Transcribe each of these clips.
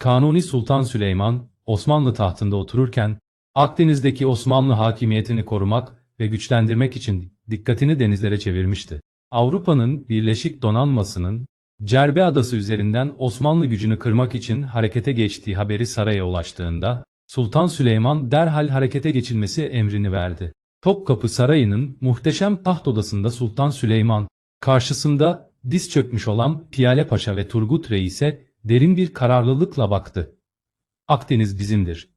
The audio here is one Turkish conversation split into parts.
Kanuni Sultan Süleyman, Osmanlı tahtında otururken, Akdeniz'deki Osmanlı hakimiyetini korumak ve güçlendirmek için dikkatini denizlere çevirmişti. Avrupa'nın Birleşik Donanması'nın Cerbe Adası üzerinden Osmanlı gücünü kırmak için harekete geçtiği haberi saraya ulaştığında, Sultan Süleyman derhal harekete geçilmesi emrini verdi. Topkapı Sarayı'nın muhteşem taht odasında Sultan Süleyman, karşısında diz çökmüş olan Piyale Paşa ve Turgut Reis'e derin bir kararlılıkla baktı. Akdeniz bizimdir.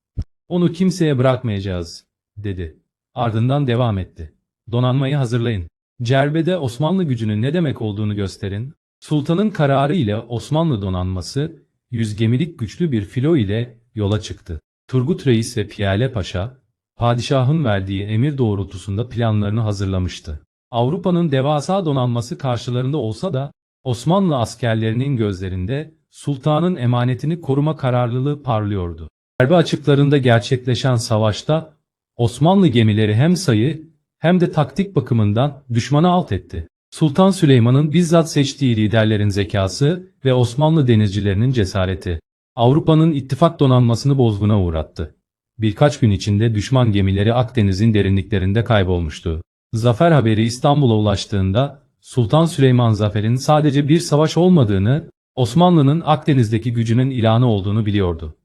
Onu kimseye bırakmayacağız, dedi. Ardından devam etti. Donanmayı hazırlayın. Cerbe'de Osmanlı gücünün ne demek olduğunu gösterin. Sultanın kararı ile Osmanlı donanması, yüz gemilik güçlü bir filo ile yola çıktı. Turgut Reis ve Piyale Paşa, padişahın verdiği emir doğrultusunda planlarını hazırlamıştı. Avrupa'nın devasa donanması karşılarında olsa da, Osmanlı askerlerinin gözlerinde sultanın emanetini koruma kararlılığı parlıyordu. Harbi açıklarında gerçekleşen savaşta Osmanlı gemileri hem sayı hem de taktik bakımından düşmanı alt etti. Sultan Süleyman'ın bizzat seçtiği liderlerin zekası ve Osmanlı denizcilerinin cesareti Avrupa'nın ittifak donanmasını bozguna uğrattı. Birkaç gün içinde düşman gemileri Akdeniz'in derinliklerinde kaybolmuştu. Zafer haberi İstanbul'a ulaştığında Sultan Süleyman zaferin sadece bir savaş olmadığını, Osmanlı'nın Akdeniz'deki gücünün ilanı olduğunu biliyordu.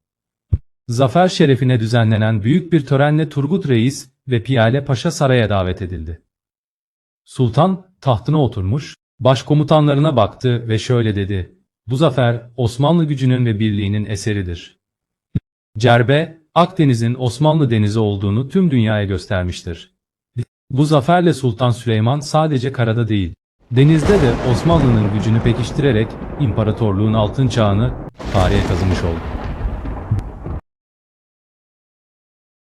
Zafer şerefine düzenlenen büyük bir törenle Turgut Reis ve Piyale Paşa saraya davet edildi. Sultan tahtına oturmuş, başkomutanlarına baktı ve şöyle dedi. Bu zafer Osmanlı gücünün ve birliğinin eseridir. Cerbe, Akdeniz'in Osmanlı denizi olduğunu tüm dünyaya göstermiştir. Bu zaferle Sultan Süleyman sadece karada değil, denizde de Osmanlı'nın gücünü pekiştirerek imparatorluğun altın çağını tarihe kazımış oldu.